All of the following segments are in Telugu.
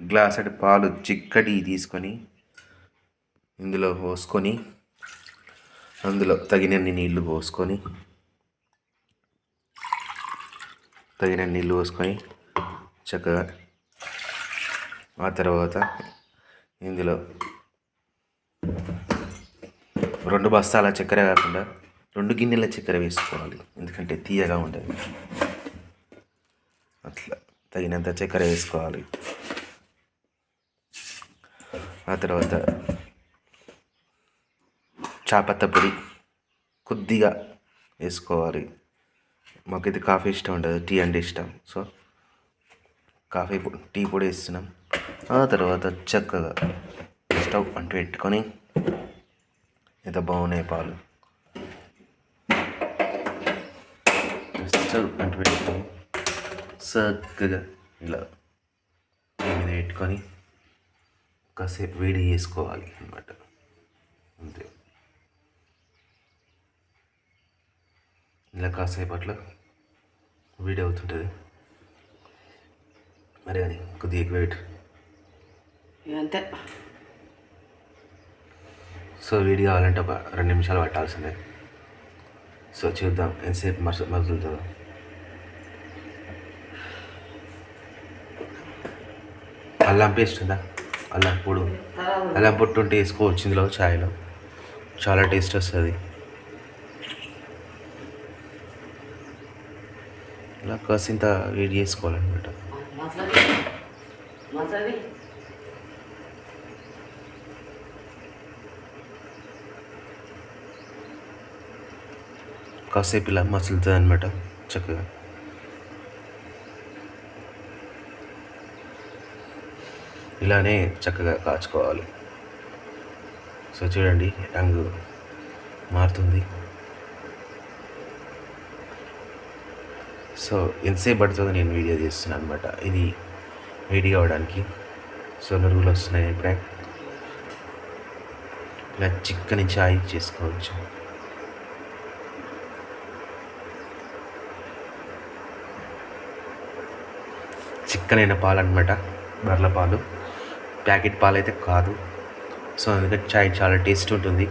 గ్లాసెడ్ పాలు చిక్కటి తీసుకొని ఇందులో పోసుకొని అందులో తగినన్ని నీళ్ళు పోసుకొని తగినన్ని నీళ్ళు పోసుకొని చక్కగా ఆ తర్వాత ఇందులో రెండు బస్తాల చక్కెర కాకుండా రెండు గిన్నెల చక్కెర వేసుకోవాలి. ఎందుకంటే తీయగా ఉంటుంది. అట్లా తగినంత చక్కెర వేసుకోవాలి. ఆ తర్వాత చాపత్త పొడి కొద్దిగా వేసుకోవాలి. మాకైతే కాఫీ ఇష్టం ఉంటుంది టీ అంటే ఇష్టం. సో కాఫీ పొడి టీ పొడి వేస్తున్నాం. ఆ తర్వాత చక్కగా స్టవ్ అంటు పెట్టుకొని ఎంత బాగున్నాయి పాలు. స్టవ్ అంటు పెట్టుకొని చక్కగా ఇలా మీద పెట్టుకొని కాసేపు వేడి చేసుకోవాలి అన్నమాట. అంతే. ఇలా కాసేపు అట్లా వేడి అవుతుంటుంది. మరి అది కొద్దిగా ఎక్కువ వెయిట్ అంతే సో వేడి కావాలంటే ఒక రెండు నిమిషాలు పట్టాల్సిందే. సో చూద్దాం ఎంతసేపు మస మసులుతుందో అల్లం పేస్ట్ ఉందా? అల్లం పొడు అల్లం పొట్టు ఉంటే వేసుకోవచ్చు ఇందులో ఛాయ్లో చాలా టేస్ట్ వస్తుంది. ఇలా కాసింత వేడి చేసుకోవాలన్నమాట. కాసేపు ఇలా మసులుతుంది అనమాట చక్కగా. ఇలానే చక్కగా కాచుకోవాలి. సో చూడండి రంగు మారుతుంది. సో ఎంతసేపు పడుతుందో నేను వీడియో చేస్తున్నాను అనమాట ఇది వేడి కావడానికి. సో నురుగులు వస్తున్నాయి ఇప్పుడే ఇలా చిక్కని ఛాయ్ చేసుకోవచ్చు. చిక్కనైన పాలు అనమాట బర్ల పాలు. ప్యాకెట్ పాలు అయితే కాదు. సో అందుకని చాయ్ చాలా టేస్ట్ ఉంటుంది.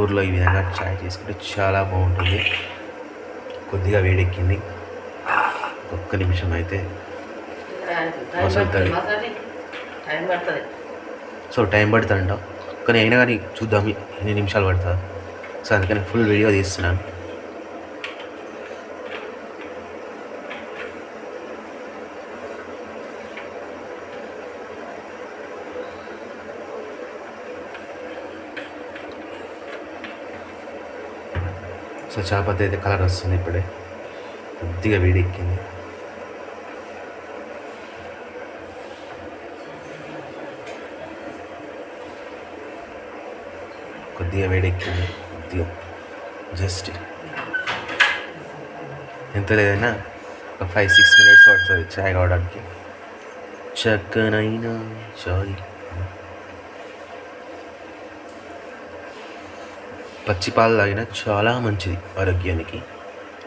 ఊర్లో ఈ విధంగా చాయ్ చేసుకుంటే చాలా బాగుంటుంది. కొద్దిగా వేడెక్కింది. ఒక్క నిమిషం అయితే సో టైం పడుతుందంట. కానీ అయినా కానీ చూద్దాం. ఎన్ని నిమిషాలు పడుతుందా? సో అందుకని ఫుల్ వీడియో తీస్తున్నాను. సో చాపత్తి అయితే కలర్ వస్తుంది ఇప్పుడే. కొద్దిగా వేడెక్కింది. కొద్దిగా వేడెక్కింది. కొద్దిగా జస్ట్ ఎంత లేదైనా ఒక ఫైవ్ సిక్స్ మినిట్స్ పడుతుంది చాయ్ కావడానికి. చక్కనైనా చాయ్ పచ్చి పాలు చాలా మంచిది ఆరోగ్యానికి.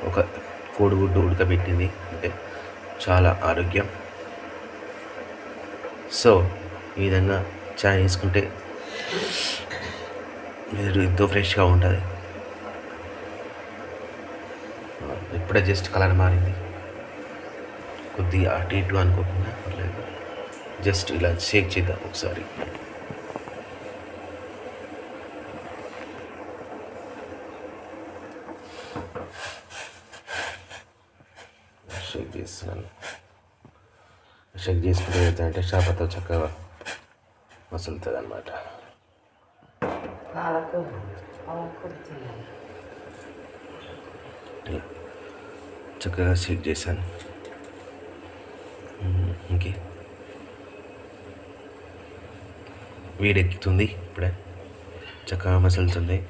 ఒక కోడిగుడ్డు ఉడకబెట్టింది. అంటే చాలా ఆరోగ్యం. సో ఈ విధంగా చాయ్ వేసుకుంటే మీరు ఎంతో ఫ్రెష్గా ఉంటుంది. ఇప్పుడే జస్ట్ కలర్ మారింది. కొద్దిగా అటు ఇటు అనుకోకుండా జస్ట్ ఇలా షేక్ చేద్దాం ఒకసారి. షేక్ చేస్తున్నాను. షేక్ చేసుకుంటే ఏంటంటే చేపతో చక్కగా మసులుతుంది అనమాట చక్కగా షేక్ చేశాను. ఇంకే. వేడెక్కుతుంది ఇప్పుడే. చక్కగా మసులుతుంది.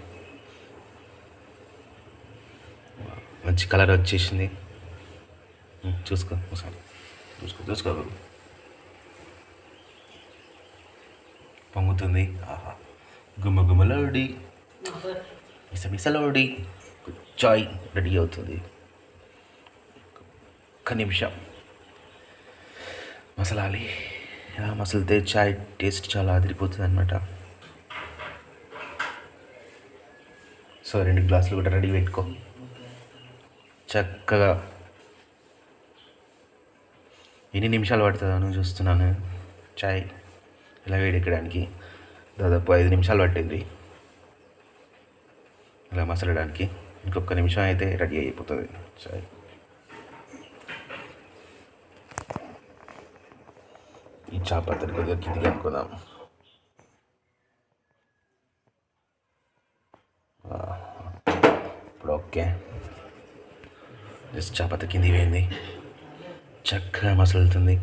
మంచి కలర్ వచ్చేసింది. చూసుకో ఒకసారి. చూసుకో చూసుకో పొంగుతుంది. ఆహా. గుమ్మ గుమ్మలోడి మిసమిసలోడి చాయ్. రెడీ అవుతుంది. ఒక్క నిమిషం. మసలాలి. ఇలా మసలితే చాయ్ టేస్ట్ చాలా అదిరిపోతుంది అనమాట సో రెండు గ్లాసులు కూడా రెడీ పెట్టుకో. చక్కగా ఎన్ని నిమిషాలు పడుతుందో అని చూస్తున్నాను. చాయ్. ఇలా వేడెక్కడానికి దాదాపు ఐదు నిమిషాలు పట్టింది. ఇలా మసలడానికి ఇంకొక నిమిషం అయితే రెడీ అయిపోతుంది. చాయ్. ఈ చాపత్తిని కొద్దిగా కిందికి అనుకుందాం. ఇప్పుడు ఓకే. జస్ట్ చాపత్తి కింది పోయింది. చక్కగా మసలుతుంది.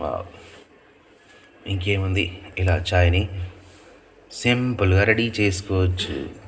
వావ్. ఇంకేముంది? ఇలా చాయ్ని సింపుల్గా రెడీ చేసుకోవచ్చు.